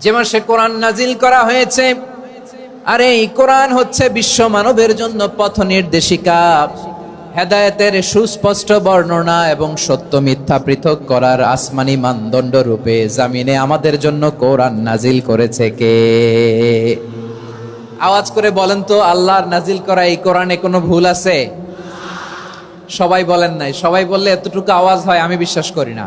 যে মাসে কোরআন নাজিল করা হয়েছে, আর এই কোরআন হচ্ছে বিশ্ব মানবের জন্য পথ নির্দেশিকা। হেদায়েতের সুস্পষ্ট বর্ণনা এবং সত্য মিথ্যা পৃথক করার আসমানি মানদণ্ড রূপে জামিনে আমাদের জন্য কোরআন নাজিল করেছে কে? আওয়াজ করে বলেন তো, আল্লাহর নাজিল করা এই কোরআনে কোনো ভুল আছে? সবাই বলেন নাই। সবাই বললে এতটুকু আওয়াজ হয়, আমি বিশ্বাস করি না।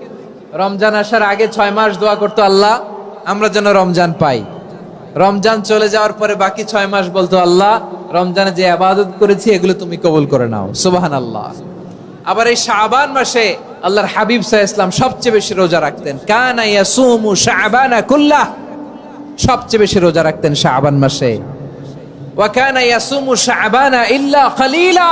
রমজান আসার আগে ছয় মাস দোয়া করতো আল্লাহ, আমরা যেন রমজান পাই। রমজান চলে যাওয়ার পরে বাকি ছয় মাস বলতো আল্লাহ, রমজানে যে আবাদত করেছি, এগুলো তুমি কবুল করে নাও। সুবাহান আল্লাহ আবার এই শাবান মাসে আল্লাহর হাবিব সাহ ইসলাম সবচেয়ে বেশি রোজা রাখতেন। কানা ইয়াসুমু শাবানা কুল্লাহ। সবচেয়ে বেশি রোজা রাখতেন শাবান মাসে। ওয়াকানা ইয়াসুমু শাবানা ইল্লা কালিলা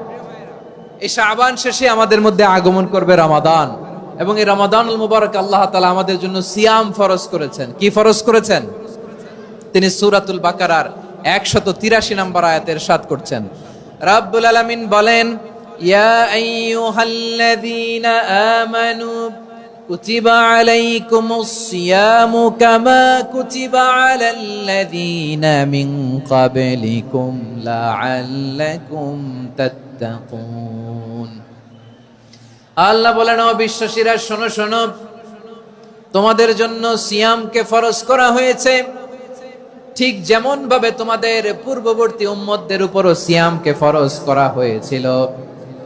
এই শাহবান শেষে আমাদের মধ্যে আগমন করবে রামাদান। এবং এই রামাদান মুবারক আল্লাহ তালা আমাদের জন্য সিয়াম ফরজ করেছেন। কি ফরজ করেছেন? তিনি সুরাতুল বাকারার 183 নম্বর আয়াতের সাত করছেন। রাব্বুল আলামিন বলেন, ইয়া আইয়ুহাল্লাযীনা আমানু কুতিবা আলাইকুমুস সিয়ামু কামা কুতিবা আলাল্লাযীনা মিন ক্বাবলিকুম লাআল্লাকুম তাত্তাকুন আল্লাহ বলেন, ও বিশ্বাসীরা, শোনো শোনো। তোমাদের জন্য সিয়ামকে ফরজ করা হয়েছে। ঠিক যেমন ভাবে তোমাদের পূর্ববর্তী উম্মতদের উপরও সিয়ামকে ফরজ করা হয়েছিল।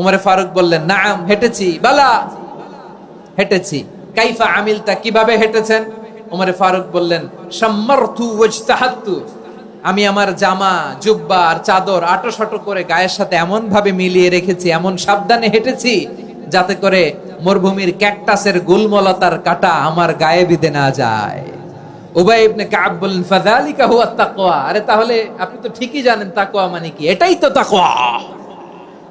উমরে ফারুক বললেন, নাম, হেঁটেছি। বালা, হেঁটেছি। কাইফা আমিলতা, কীভাবে হেঁটেছেন? উমরে ফারুক বললেন আমি আমার জামা, জুব্বা আর চাদর আটো সাটো করে গায়ের সাথে এমন ভাবে মিলিয়ে রেখেছি, এমন সাবধানে হেঁটেছি যাতে করে মরুভূমির ক্যাকটাসের গুলমলতার কাটা আমার গায়ে বিধে না যায়। উবাই ইবনে কাব বললেন, ফাযালিকা হুয়া তাকওয়া। আরে তাহলে আপনি তো ঠিকই জানেন, তাকওয়া মানে কি? এটাই তো তাকওয়া।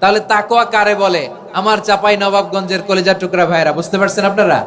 তাহলে তাকোয়া কারে বলে? আমার চাপাই নবাবগঞ্জের কলেজার টুকরা ভাইরা বুঝতে পারছেন আপনারা?